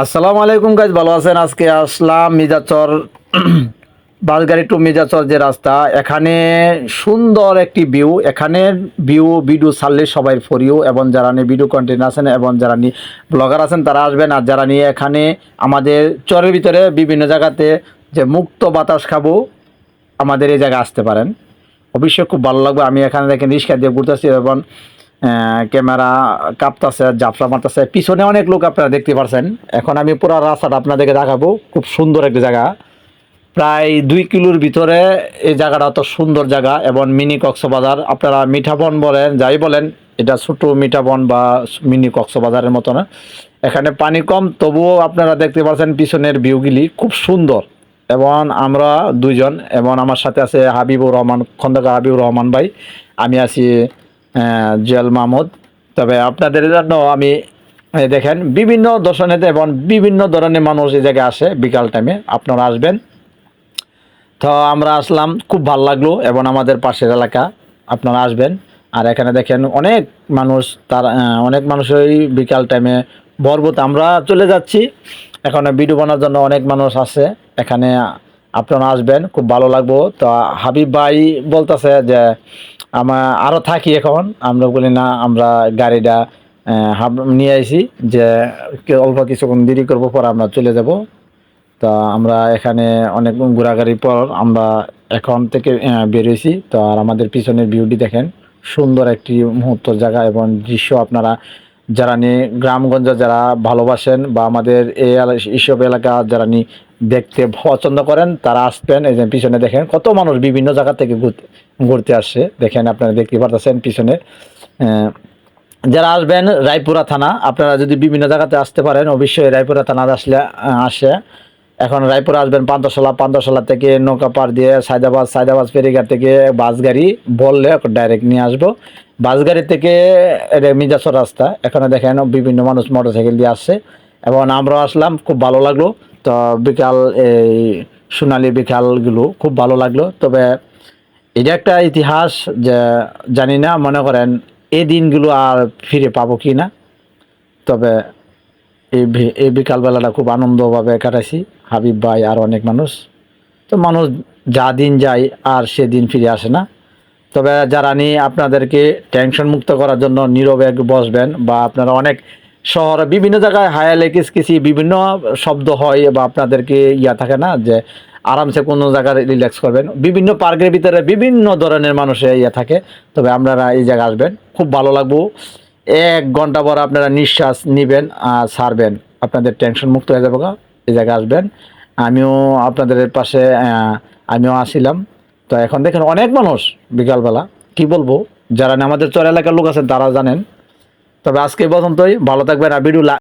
আসসালামু আলাইকুম গাইজ ভালো আছেন? আজকে আসলাম মির্জাচর, বাসগাড়ি টু মির্জাচর যে রাস্তা, এখানে সুন্দর একটি ভিউ এখানের ভিউ ভিডিও ছাড়লে সবাই ফরিও এবং যারা নিয়ে ভিডিও কন্টেন্ট আছেন এবং যারা নিয়ে ব্লগার আছেন, তারা আসবেন। আর যারা নিয়ে এখানে আমাদের চরের ভিতরে বিভিন্ন জায়গাতে যে মুক্ত বাতাস খাব, আমাদের এই জায়গায় আসতে পারেন। অবশ্যই খুব ভালো লাগবে। আমি এখানে দেখেন রিক্সা দিয়ে ঘুরতেছি, এবং ক্যামেরা কাঁপতাছে জাফরা মারতেছে। পিছনে অনেক লোক আপনারা দেখতে পারছেন। এখন আমি পুরো রাস্তাটা আপনাদেরকে দেখাবো। খুব সুন্দর একটা জায়গা। প্রায় দুই কিলোর ভিতরে এই জায়গাটা অত সুন্দর জায়গা এবং মিনি কক্সবাজার। আপনারা মিঠাবন বলেন, যাই বলেন, এটা ছোটো মিঠাবন বা মিনি কক্সবাজারের মতো না। এখানে পানি কম, তবুও আপনারা দেখতে পাচ্ছেন পিছনের ভিউগুলি খুব সুন্দর। এবং আমরা দুইজন, এবং আমার সাথে আছে হাবিবুর রহমান, খন্দকার হাবিবুর রহমান ভাই। আমি আছি জুয়েল মাহমুদ। তবে আপনাদের জন্য আমি দেখেন, বিভিন্ন দর্শনেতে এবং বিভিন্ন ধরনের মানুষ এই জায়গায় আসে বিকাল টাইমে আপনারা আসবেন। তো আমরা আসলাম, খুব ভালো লাগল এবং আমাদের পাশের এলাকা, আপনারা আসবেন। আর এখানে দেখেন অনেক মানুষ, তার অনেক মানুষই বিকাল টাইমে বরবত। আমরা চলে যাচ্ছি। এখানে ভিডিও বানার জন্য অনেক মানুষ আছে। এখানে আপনারা আসবেন, খুব ভালো লাগবো। তো হাবিব ভাই বলতেছে যে আমার আরও থাকি এখন। আমরা বলি, না, আমরা গাড়িটা হাব নিয়ে আইছি যে অল্প কিছুক্ষণ দেরি করব, পর আমরা চলে যাব। তা আমরা এখানে অনেক ঘোরাঘুরির পর আমরা এখন থেকে বেরিয়েছি তো আর আমাদের পিছনের ভিউটি দেখেন, সুন্দর একটি মুহূর্ত জায়গা এবং দৃশ্য আপনারা যারা নিয়ে গ্রামগঞ্জ যারা ভালোবাসেন বা আমাদের এই এইসব এলাকা যারা নিয়ে দেখতে পছন্দ করেন, তারা আসবেন, এই যে পিছনে দেখেন কত মানুষ বিভিন্ন জায়গা থেকে ঘুরতে আসছে দেখেন আপনারা দেখতে পারতেছেন পিছনে। যারা আসবেন, রায়পুরা থানা, আপনারা যদি বিভিন্ন জায়গাতে আসতে পারেন, অবশ্যই রায়পুরা থানা আসলে আসে। এখন রায়পুরা আসবেন পান্তশালা পান্তশালা থেকে নৌকা পার দিয়ে সায়দাবাদ সায়দাবাদ ফেরিঘাট থেকে বাস গাড়ি বললে ডাইরেক্ট নিয়ে আসব। বাস গাড়ি থেকে, এটা মির্জাচর রাস্তা। এখানে দেখেন বিভিন্ন মানুষ মোটরসাইকেল দিয়ে আসছে। এবং আমরাও আসলাম, খুব ভালো লাগল। তো বিকাল, এই সোনালি বিকালগুলো খুব ভালো লাগল। তবে এটা একটা ইতিহাস যে জানি না, মনে করেন এই দিনগুলো আর ফিরে পাবো কি না। তবে এই এই বিকালবেলাটা খুব আনন্দভাবে কাটাইছি, হাবিব ভাই আর অনেক মানুষ। তো মানুষ যা দিন যায় আর সে দিন ফিরে আসে না। তবে যারা নিয়ে আপনাদেরকে টেনশন মুক্ত করার জন্য নীরবে বসবেন বা আপনারা অনেক শহরে, বিভিন্ন জায়গায় হায়ালে কিসকিসি বিভিন্ন শব্দ হয় বা আপনাদেরকে ইয়া থাকে না যে আরামসে কোনো জায়গায় রিল্যাক্স করবেন। বিভিন্ন পার্কের ভিতরে বিভিন্ন ধরনের মানুষের ইয়া থাকে। তবে আপনারা এই জায়গায় আসবেন। খুব ভালো লাগবো। এক ঘণ্টা পর আপনারা নিঃশ্বাস নেবেন আর ছাড়বেন। আপনাদের টেনশন মুক্ত হয়ে যাবে। এই জায়গায় আসবেন। আমিও আপনাদের পাশে আমিও আসিলাম। তো এখন দেখেন অনেক মানুষ বিকালবেলা। কি বলব? যারা আমাদের চর এলাকার লোক আছেন তারা জানেন। তবে আজকে বসন্তই ভালো থাকবেন আর ভিডিও